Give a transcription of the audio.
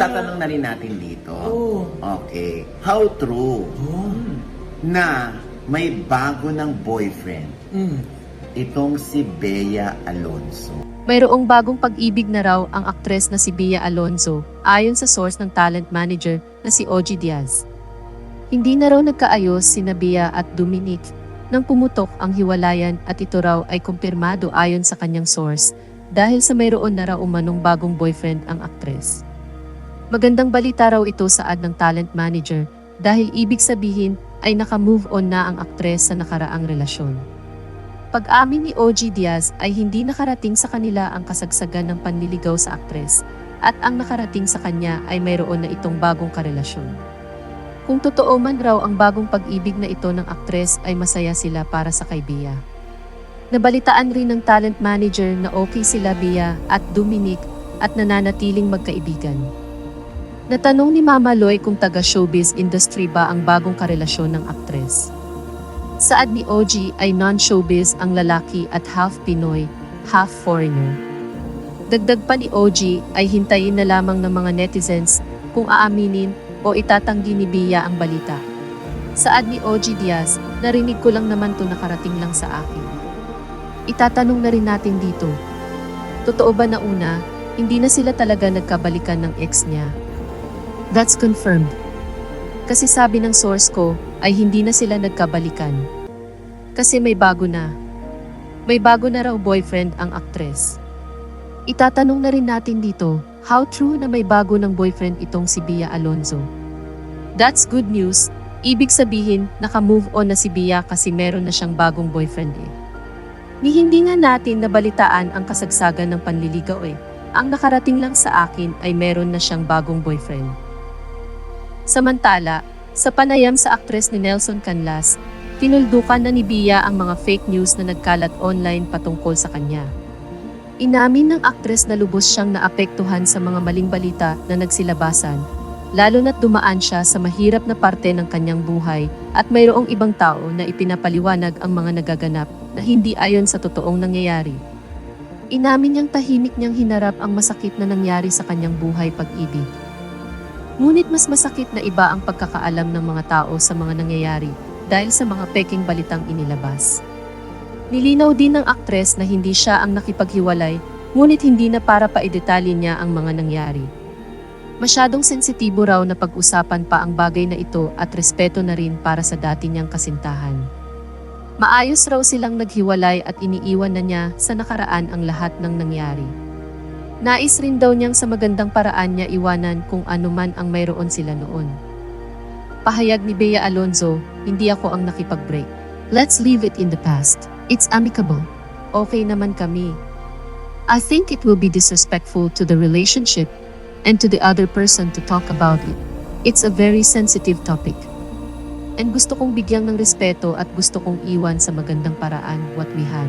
itatanong na rin natin dito. Oo. Okay. How true Oh. na may bago ng boyfriend Mm. itong si Bea Alonso? Mayroong bagong pag-ibig na raw ang aktres na si Bia Alonzo ayon sa source ng talent manager na si Ogie Diaz. Hindi na raw nagkaayos si Bia at Dominic nang pumutok ang hiwalayan at ito raw ay kumpirmado ayon sa kanyang source dahil sa mayroon na raw umanong bagong boyfriend ang aktres. Magandang balita raw ito sa ad ng talent manager dahil ibig sabihin ay naka-move on na ang aktres sa nakaraang relasyon. Pag-amin ni OG Diaz ay hindi nakarating sa kanila ang kasagsagan ng panliligaw sa aktres at ang nakarating sa kanya ay mayroon na itong bagong karelasyon. Kung totoo man raw ang bagong pag-ibig na ito ng aktres ay masaya sila para sa kay Bia. Nabalitaan rin ng talent manager na okay sila Bia at Dominic at nananatiling magkaibigan. Natanong ni Mama Loy kung taga showbiz industry ba ang bagong karelasyon ng aktres. Saad ni OG ay non-showbiz ang lalaki at half Pinoy, half foreigner. Dagdag pa ni OG ay hintayin na lamang ng mga netizens kung aaminin o itatanggi ni Bia ang balita. Saad ni OG Diaz, narinig ko lang naman to nakarating lang sa akin. Itatanong na rin natin dito. Totoo ba na una, hindi na sila talaga nagkabalikan ng ex niya? That's confirmed. Kasi sabi ng source ko ay hindi na sila nagkabalikan. Kasi may bago na. May bago na raw boyfriend ang aktres. Itatanong na rin natin dito, how true na may bago ng boyfriend itong si Bia Alonzo? That's good news. Ibig sabihin, naka-move on na si Bia kasi meron na siyang bagong boyfriend eh. Ni hindi nga natin nabalitaan ang kasagsagan ng panliligaw eh. Ang nakarating lang sa akin ay meron na siyang bagong boyfriend. Samantala, sa panayam sa aktres ni Nelson Canlas, tinuldukan na ni Bia ang mga fake news na nagkalat online patungkol sa kanya. Inamin ng aktres na lubos siyang naapektuhan sa mga maling balita na nagsilabasan, lalo na't dumaan siya sa mahirap na parte ng kanyang buhay at mayroong ibang tao na ipinapaliwanag ang mga nagaganap na hindi ayon sa totoong nangyayari. Inamin niyang tahimik niyang hinarap ang masakit na nangyari sa kanyang buhay pag-ibig. Ngunit mas masakit na iba ang pagkakaalam ng mga tao sa mga nangyayari dahil sa mga peking balitang inilabas. Nilinaw din ng aktres na hindi siya ang nakipaghiwalay, ngunit hindi na para paidetalye niya ang mga nangyari. Masyadong sensitibo raw na pag-usapan pa ang bagay na ito at respeto na rin para sa dati niyang kasintahan. Maayos raw silang naghiwalay at iniiwan na niya sa nakaraan ang lahat ng nangyari. Nais rin daw niyang sa magandang paraan niya iwanan kung ano man ang mayroon sila noon. Pahayag ni Bea Alonzo, hindi ako ang nakipag-break. Let's leave it in the past. It's amicable. Okay naman kami. I think it will be disrespectful to the relationship and to the other person to talk about it. It's a very sensitive topic. And gusto kong bigyang ng respeto at gusto kong iwan sa magandang paraan what we had.